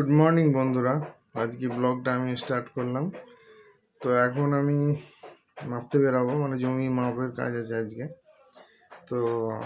Good morning বন্ধুরা। আজকে ব্লগটা আমি স্টার্ট করলাম। তো এখন আমি মাপতে বেরাবো মানে জমি মাপের কাজ আছে আজকে। তো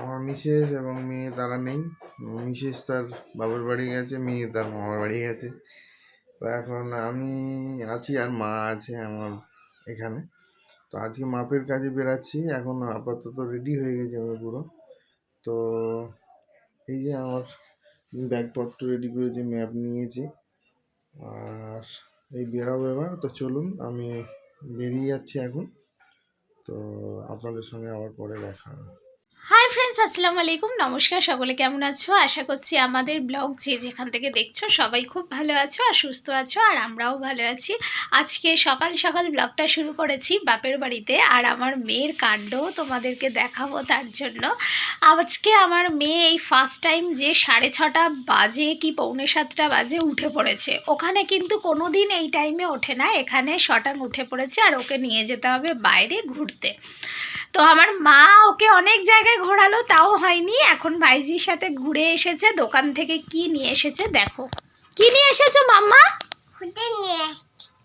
আমার মিসেস এবং মেয়ে তারা নেই। মিসেস তার বাবার বাড়ি গেছে, মেয়ে তার মামার বাড়ি গেছে। তো এখন আমি আছি আর মা আছে আমার এখানে। তো আজকে মাপের কাজে বেরাচ্ছি। এখন আপাতত রেডি হয়ে গেছে আমি পুরো। তো এই যে আমার ব্যাগপত্র রেডি করেছি ম্যাপ নিয়েছি। আর এই বেরাবো এবার, তো চলুন, আমি বেরিয়ে যাচ্ছি এখন। তো আপনাদের সঙ্গে আবার পরে দেখা হবে। হাই ফ্রেন্ডস আসসালামু আলাইকুম। নমস্কার সকলে, কেমন আছো? আশা করছি আমাদের ব্লগ যে যেখান থেকে দেখছ সবাই খুব ভালো আছো আর সুস্থ আছো আর আমরাও ভালো আছি। আজকে সকাল সকাল ব্লগটা শুরু করেছি বাপের বাড়িতে আর আমার মেয়ের কাণ্ড তোমাদেরকে দেখাবো তার জন্য। আজকে আমার মেয়ে এই ফার্স্ট টাইম যে সাড়ে ছটা বাজে কি পৌনে সাতটা বাজে উঠে পড়েছে। ওখানে কিন্তু কোনো দিন এই টাইমে ওঠে না, এখানে শটাং উঠে পড়েছে আর ওকে নিয়ে যেতে হবে বাইরে ঘুরতে। তো আমার মা ওকে অনেক জায়গায় ঘোরালো তাও হয়নি। এখন ভাইজির সাথে ঘুরে এসেছে দোকান থেকে কি নিয়ে এসেছে দেখো। কি নিয়ে এসেছ মাম্মা?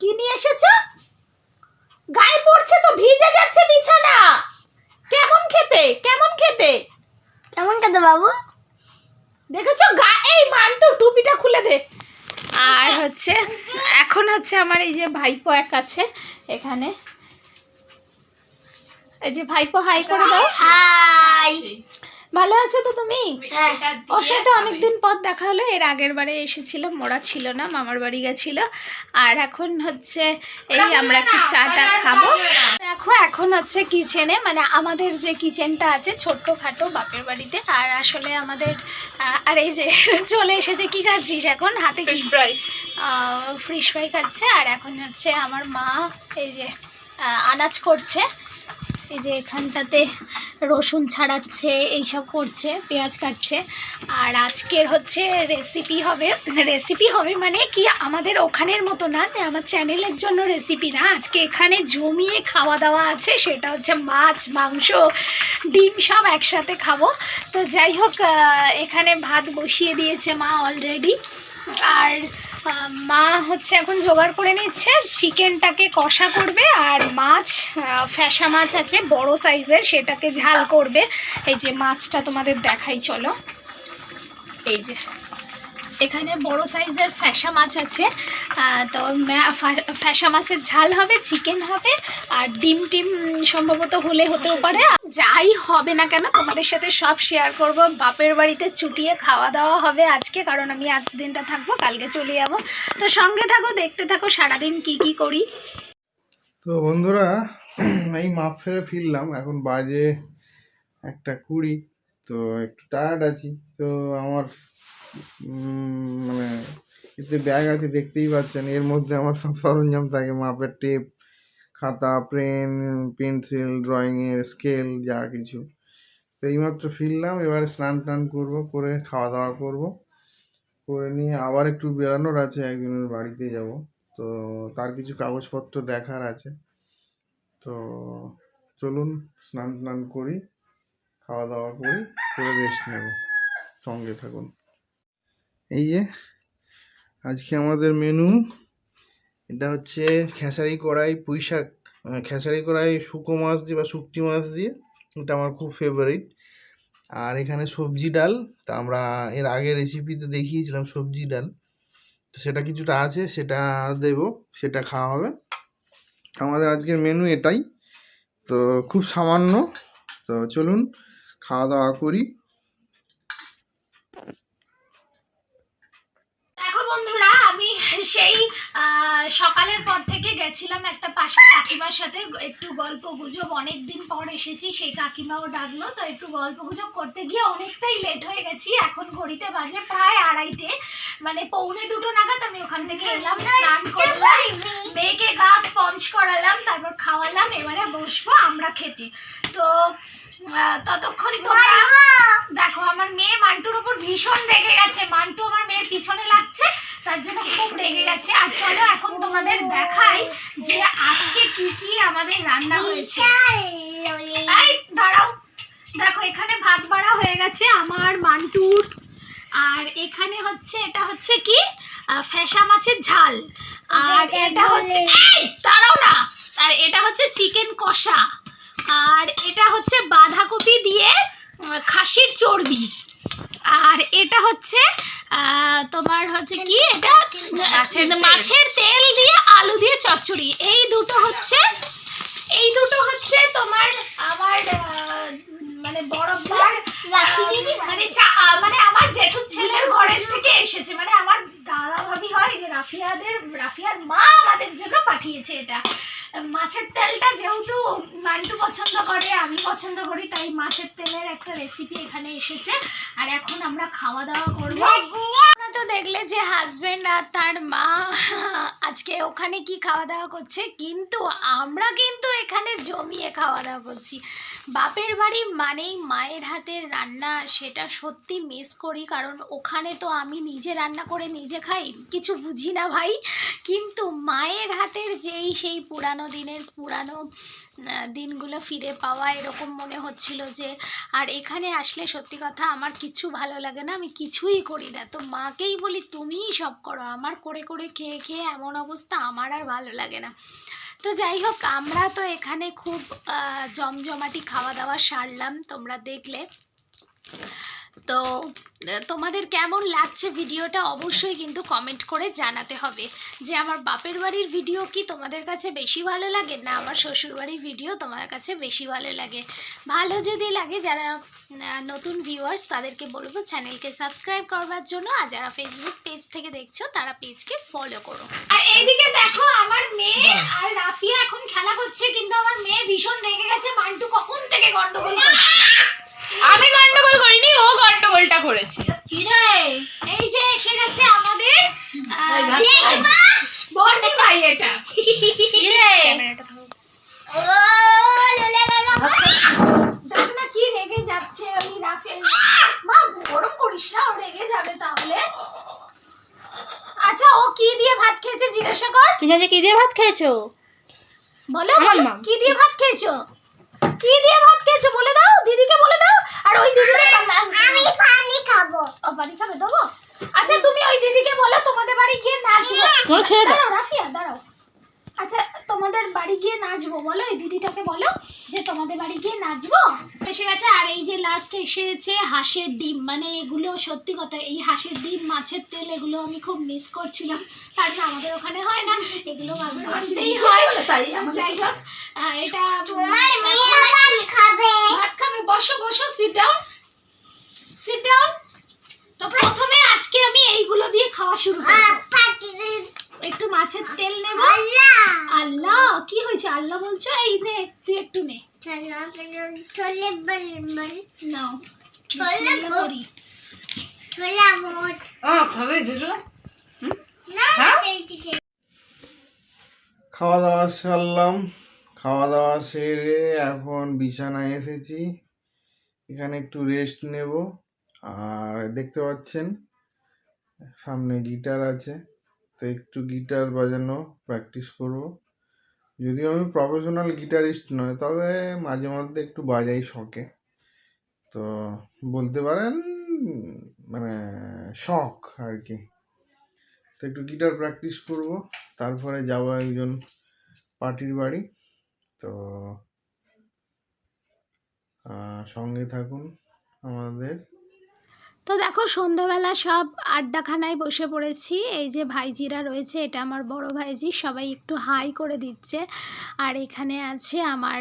কি নিয়ে এসেছ? গায়ে পড়ছে তো ভিজে যাচ্ছে বিছানা। কেমন খেতে? কেমন খেতে? কেমন খেতে বাবু? দেখেছ? গা এই মান্টু টুপিটা খুলে দে। আর হচ্ছে এখন হচ্ছে আমার এই যে ভাইপো এক আছে এখানে। এই যে ভাইপো হাই করে দাও। হাই ভালো আছো তো তুমি? হ্যাঁ। ওর সাথে অনেকদিন পর দেখা হলো। এর আগের বারে এসেছিলাম মোরা ছিল না মামার বাড়ি গেছিল। আর এখন হচ্ছে এই আমরা একটু চাটা খাব। দেখো এখন হচ্ছে কিচেনে মানে আমাদের যে কিচেনটা আছে ছোট্ট খাটো বাপের বাড়িতে আর আসলে আমাদের আর এই যে চলে এসেছে কি খাচ্ছিস এখন? হাতে কি? ফ্রাই ফ্রিশ ফ্রাই খাচ্ছে। আর এখন হচ্ছে আমার মা এই যে আনাজ করছে। এই যে এখানটাতে রসুন ছাড়াচ্ছে, এইসব করছে, পেঁয়াজ কাটছে। আর আজকের হচ্ছে রেসিপি হবে রেসিপি হবে মানে কি আমাদের ওখানের মতো না, যে আমার চ্যানেলের জন্য রেসিপি না। আজকে এখানে জমিয়ে খাওয়া দাওয়া আছে, সেটা হচ্ছে মাছ, মাংস, ডিম সব একসাথে খাব। তো যাই হোক এখানে ভাত বসিয়ে দিয়েছে মা অলরেডি আর মা হচ্ছে এখন জোগাড় করে নিচ্ছে, চিকেনটাকে কষা করবে আর মাছ ফ্যাসা মাছ আছে, বড় সাইজের, সেটাকে ঝাল করবে। এই যে মাছটা তোমাদের দেখাই, চলো। এই যে। এখানে বড় সাইজের ফ্যাসা মাছ আছে। তো ফ্যাসা মাছের ঝাল হবে, চিকেন হবে, আর ডিম টিম সম্ভবত হলে হতেও পারে। যাই হবে না কেন, তোমাদের সাথে সব শেয়ার করব। বাপের বাড়িতে চুটিয়ে খাওয়া দাওয়া হবে আজকে, কারণ আমি আজ দিনটা থাকব, কালকে চলে যাব। তো সঙ্গে থাকো, দেখতে থাকো সারাদিন কি কি করি। তো বন্ধুরা, এই মাপ ফেরে ফিরলাম, এখন বাজে একটা কুড়ি, তো একটু টায়ার্ড আছি। তো আমার মানে এতে ব্যাগ আছে, দেখতেই পাচ্ছেন। এর মধ্যে আমার সব সরঞ্জাম থাকে। মাপের টেপ খাতা পেন পেন্সিল ড্রয়িংয়ের স্কেল যা কিছু। তো এইমাত্র ফিরলাম, এবারে স্নান টান করব, করে খাওয়া দাওয়া করব। করে নিয়ে আবার একটু বেরানোর আছে একজনের বাড়িতে যাব। তো তার কিছু কাগজপত্র দেখার আছে। তো চলুন, স্নান টান করি, খাওয়া দাওয়া করি, করে রেস্ট নেব। সঙ্গে থাকুন। এই যে, আজকে আমাদের মেনু এটা হচ্ছে খেসারি কড়াই, পুঁই শাক। খেসারি কড়াই শুকো মাছ দিয়ে বা শুকটি মাছ দিয়ে, এটা আমার খুব ফেভারিট আর এখানে সবজি ডাল, তা আমরা এর আগে রেসিপিতে দেখিয়েছিলাম সবজি ডাল। তো সেটা কিছুটা আছে, সেটা দেব, সেটা খাওয়া হবে। আমাদের আজকের মেনু এটাই। তো খুব সামান্য। তো চলুন, খাওয়া দাওয়া করি দেখো বন্ধুরা আমি সেই সকালের পর থেকে গেছিলাম একটা পাশে কাকিমার সাথে। একটু গল্প গুজব অনেক দিন পর এসেছি, সেই কাকিমাও ডাকলো। তো একটু গল্প গুজব করতে গিয়ে অনেকটাই লেট হয়ে গেছি। এখন ঘড়িতে বাজে প্রায় আড়াইটে। মানে পৌনে দুটো নাগাদ আমি ওখান থেকে এলাম, স্নান করলাম, মেয়েকে গা স্পঞ্জ করালাম, তারপর খাওয়ালাম, এবারে বসবো, আমরা খেতে। তো আহ, ততক্ষণ তোমরা দেখো আমার মেয়ে মান্টুর ওপর ভীষণ রেগে গেছে। মান্টু আমার মেয়ের পিছনে লাগছে তার জন্য খুব রেগে গেছে। আর চলো এখন তোমাদের দেখাই যে আজকে কি কি আমাদের রান্না হয়েছে। এই দাঁড়াও। দেখো এখানে ভাত বাড়া হয়ে গেছে আমার মান্টুর। আর এখানে হচ্ছে এটা হচ্ছে কি? ফ্যাসা মাছের ঝাল। আর এটা হচ্ছে দাঁড়াও না। আর এটা হচ্ছে চিকেন কষা। আর এটা হচ্ছে বাঁধাকপি দিয়ে খাসির চর্বি। আর এটা হচ্ছে তোমার হচ্ছে কি এটা? মাছের তেল। দিয়ে আলু দিয়ে চচ্চড়ি। এই দুটো হচ্ছে এই দুটো হচ্ছে তোমার আমার মানে বড় দিদি? মানে মানে আমার জেঠুর ছেলের ঘরের থেকে এসেছে। মানে আমার দাদা ভাবি হয় যে রাফিয়াদের রাফিয়ার মা আমাদের জন্য পাঠিয়েছে এটা। মাছের তেলটা যেহেতু মান্টু পছন্দ করে, আমি পছন্দ করি, তাই মাছের তেলের একটা রেসিপি এখানে এসেছে। আর এখন আমরা খাওয়া দাওয়া করব। আপনারা তো দেখলে যে হাজবেন্ড আর তার মা আজকে ওখানে কি খাওয়া দাওয়া করছে, কিন্তু আমরা কিন্তু এখানে জমিয়ে খাওয়া দাওয়া করছি। বাপের বাড়ি মানেই মায়ের হাতের রান্না, সেটা সত্যি মিস করি। কারণ ওখানে তো আমি নিজে রান্না করে নিজে খাই, কিছু বুঝি না ভাই। কিন্তু মায়ের হাতের যেই, সেই পুরানো দিনের পুরানো দিনগুলো ফিরে পাওয়া, এরকম মনে হচ্ছিল যে, আর এখানে আসলে সত্যি কথা আমার কিছু ভালো লাগে না, আমি কিছুই করি না। তো মাকেই বলি, তুমিই সব করো, আমার করে করে খেয়ে খেয়ে এমন অবস্থা আমার আর ভালো লাগে না। তো যাই হোক আমরা তো এখানে খুব জমজমাটি খাওয়া দাওয়া সারলাম তোমরা দেখলে। তো তোমাদের কেমন লাগছে ভিডিওটা অবশ্যই কিন্তু কমেন্ট করে জানাতে হবে। যে আমার বাপের বাড়ির ভিডিও কি তোমাদের কাছে বেশি ভালো লাগে না আমার শ্বশুর বাড়ির ভিডিও তোমাদের কাছে বেশি ভালো লাগে? ভালো যদি লাগে যারা নতুন ভিউয়ার্স তাদেরকে বলব চ্যানেলকে সাবস্ক্রাইব করবার জন্য আর যারা ফেসবুক পেজ থেকে দেখছ তারা পেজকে ফলো করো। আর এইদিকে দেখো আমার মেয়ে আর রাফিয়া এখন খেলা করছে কিন্তু আমার মেয়ে ভীষণ রেগে গেছে। মান্টু কখন থেকে গন্ডগোল করছে? আমি গন্ডগোল করিনি ও গন্ডগোলটা করেছে। এই যে এসে গেছে আমাদের বর্দি ভাই এটা। কি রেগে যাচ্ছে ওই মা গরম করিস না ও রেগে যাবে তাহলে। আচ্ছা ও কি দিয়ে ভাত খেয়েছে জিজ্ঞাসা কর। তুমি আজকে কি দিয়ে ভাত খেয়েছো? বলো বলো, কি দিয়ে ভাত খেয়েছো? কি দিয়ে ভাত খেয়েছো? বলে দাও দিদিকে বলে দাও আর ওই দিদিকে আমি পানি খাব। ও পানি খাবে দেবো? আচ্ছা তুমি ওই দিদিকে বলো তোমাদের বাড়ি গিয়ে নাচবো ও ছেড়ে দাও। দাঁড়াও রাফিয়া দাঁড়াও। আচ্ছা তোমাদের বাড়ি গিয়ে নাচবো বলো? এই দিদিটাকে বলো যে তোমাদের বাড়ি গিয়ে নাচবো? এসে গেছে আর এই যে লাস্ট এসেছে হাঁসের ডিম। মানে এগুলো সত্যি কথা এই হাঁসের ডিম মাছের তেল এগুলো আমি খুব মিস করছিলাম। কারণ আমাদের ওখানে হয় না এগুলো মাঝে মাঝেই হয়। যাই হোক এটা ভাত খাবে। বসো বসো সিট ডাউন সিট ডাউন তো প্রথমে আজকে আমি এইগুলো দিয়ে খাওয়া শুরু করব পাটি একটু মাছের তেল নেব আল্লাহ আল্লাহ কি হয়েছে আল্লাহ বলছো এই নে তুই একটু নে। ছোলে নাও ছোলা করি। ছোলা মোট খাবে খেয়েছি। খাওয়া দাওয়া সারলাম। খাওয়া দাওয়া সেরে এখন বিছানায় এসেছি। এখানে একটু রেস্ট নেব। আর দেখতে পাচ্ছেন সামনে গিটার আছে। তো একটু গিটার বাজানো প্র্যাকটিস করব। যদিও আমি প্রফেশনাল গিটারিস্ট নয়, তবে মাঝে মধ্যে একটু বাজাই শখে। তো বলতে পারেন মানে শখ আর কি তো একটু গিটার প্র্যাকটিস করব, তারপরে যাব একজন পার্টির বাড়ি। তো সঙ্গে থাকুন আমাদের। তো দেখো, সন্ধ্যাবেলা সব আড্ডাখানায় বসে পড়েছি। এই যে ভাইজিরা রয়েছে, এটা আমার বড় ভাইজি, সবাই একটু হাই করে দিচ্ছে। আর এখানে আছে আমার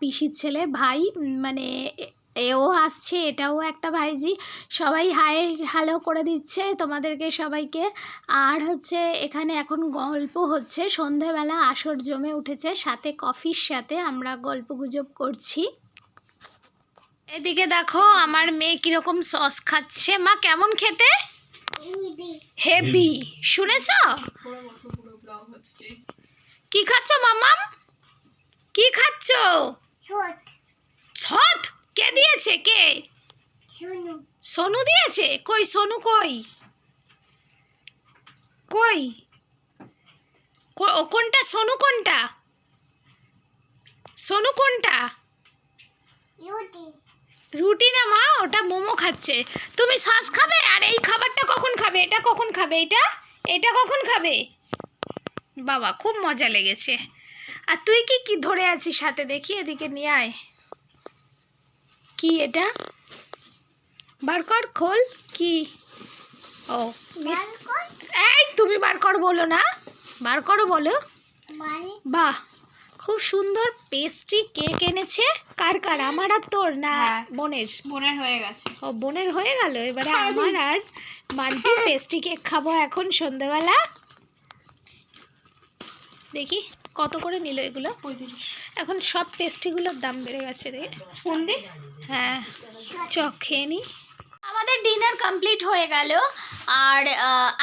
পিসির ছেলে ভাই মানে এও আসছে, এটাও একটা ভাইজি। সবাই হাই, হ্যালো করে দিচ্ছে তোমাদেরকে সবাইকে। আর হচ্ছে এখানে এখন গল্প হচ্ছে সন্ধেবেলা আসর জমে উঠেছে, সাথে কফির সাথে আমরা গল্প গুজব করছি। এদিকে দেখো আমার মেয়ে কীরকম সস খাচ্ছে। মা কেমন খেতে? হেভি শুনেছ? কি খাচ্ছ মামাম? কি খাচ্ছ? ছোট কে দিয়েছে? কে? সোনু। দিয়েছে? কই সোনু কই? কই? কোনটা? সোনু কোনটা? সোনু কোনটা? রুটি না মা? ওটা মোমো খাচ্ছে। তুমি সস খাবে? আর এই খাবারটা কখন খাবে? এটা কখন খাবে? এটা? এটা কখন খাবে? বাবা খুব মজা লেগেছে। আর তুই কি কি ধরে আছিস সাথে দেখি এদিকে নিয়ে আয়। কি এটা? বার কর খোল। কি? ও এই তুমি বার কর বলো না। বার করো বলো বাহ। খুব সুন্দর পেস্ট্রি কেক এনেছে। কার কার? আমার আর তোর না হ্যাঁ। বোনের। বোনের হয়ে গেছে। ও বোনের হয়ে গেল। এবারে আমার আর মান্টু পেস্ট্রি কেক খাব এখন সন্ধেবেলা দেখি কত করে নিল এগুলো? এখন সব পেস্ট্রিগুলোর দাম বেড়ে গেছে রে। স্পুন দি। হ্যাঁ চক খেয়ে নি। আমাদের ডিনার কমপ্লিট হয়ে গেল। আর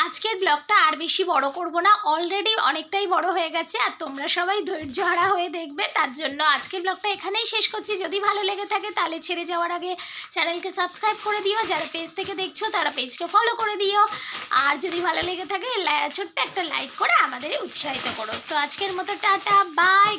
আজকের ব্লগটা আর বেশি বড় করব না। অলরেডি অনেকটাই বড় হয়ে গেছে আর তোমরা সবাই ধৈর্য হারা হয়ে দেখবে। তার জন্য আজকের ব্লগটা এখানেই শেষ করছি। যদি ভালো লেগে থাকে তাহলে ছেড়ে যাওয়ার আগে চ্যানেলকে সাবস্ক্রাইব করে দিও। যারা পেজ থেকে দেখছ তারা পেজকে ফলো করে দিও। আর যদি ভালো লেগে থাকে ছোট্ট একটা লাইক করে আমাদের উৎসাহিত করো। তো আজকের মতো টাটা বাই